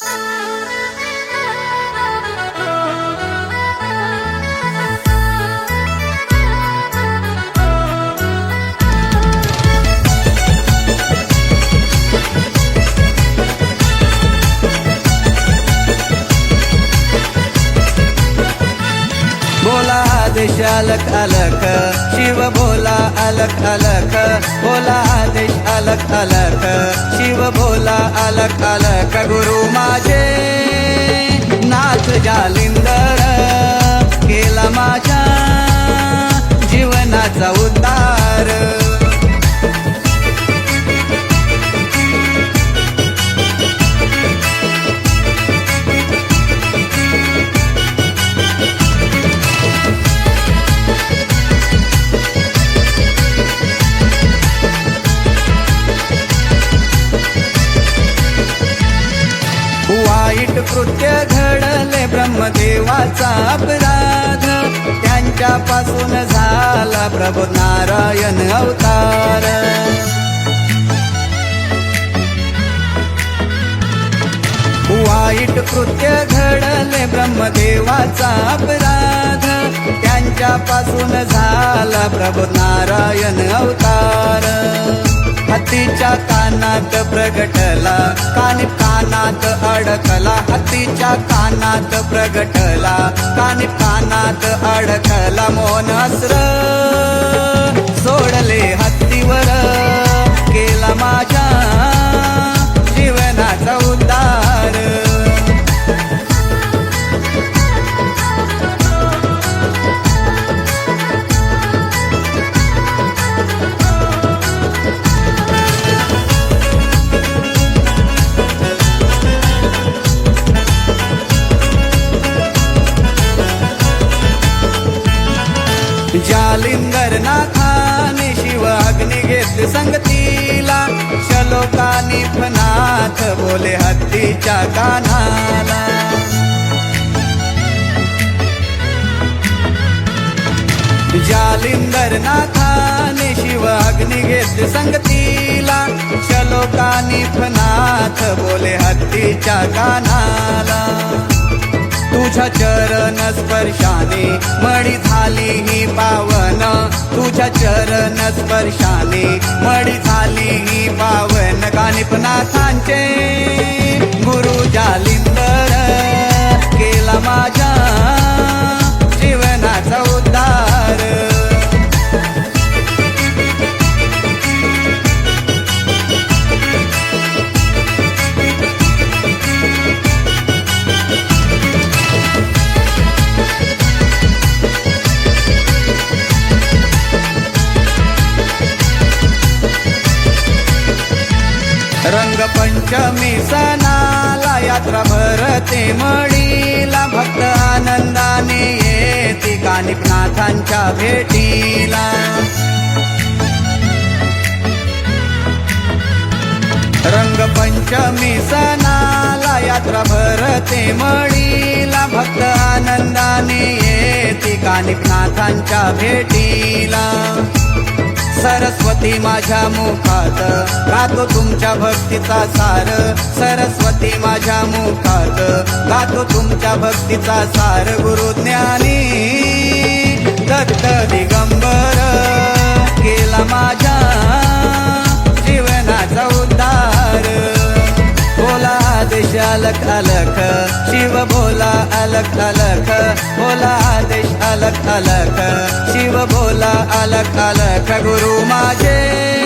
बोला आदेश अलक अलक शिव बोला अलक अलक बोला आदेश अलक अलक शिव बोला अलक अलक गुरु माझे नाथ जाली कृत्य घडले ब्रह्मदेवाचा अपराध. त्यांच्यापासून झाला प्रभू नारायण अवतार. वाईट कृत्य घडले ब्रह्मदेवाचा अपराध. त्यांच्यापासून झाला प्रभू नारायण अवतार. हत्तीच्या कानात प्रगटला कान कानात अडकला. हत्तीच्या कानात प्रगटला कान कानात अडकला. मोन जालिंदर नाथाने शिव अग्नि घेत संगतीला शलोकानी फनाथ बोले हत्तीच्या कानाला. जालिंदर नाथाने शिव अग्नि घेत संगतीला शलोकानी फनाथ बोले हत्तीच्या कानाला. तुझ्या चरण स्पर्शाने मळी झाली ही पावन. तुझ्या चरण स्पर्शाने मळी झाली ही पावन. कानिपनाथांचे गुरु झाली पंचमी सणाला यात्रा भरते मळीला भक्त आनंदाने येते कानिपनाथांच्या भेटीला. रंगपंचमी सणाला यात्रा भरते मळीला भक्त आनंदाने येते कानिपनाथांच्या भेटी सरस्वती माझ्या मुखात. गातो तुमच्या भक्तीचा सार. सरस्वती माझ्या मुखात. गातो तुमच्या भक्तीचा सार. गुरु ज्ञानी दत्त दिगंबर केला माझ्या जीवनाचा उद्धार. बोला देशालक अलख शिव बोल अलग अलग बोला आदेश अलग अलग शिव बोला अलग अलग गुरु माझे।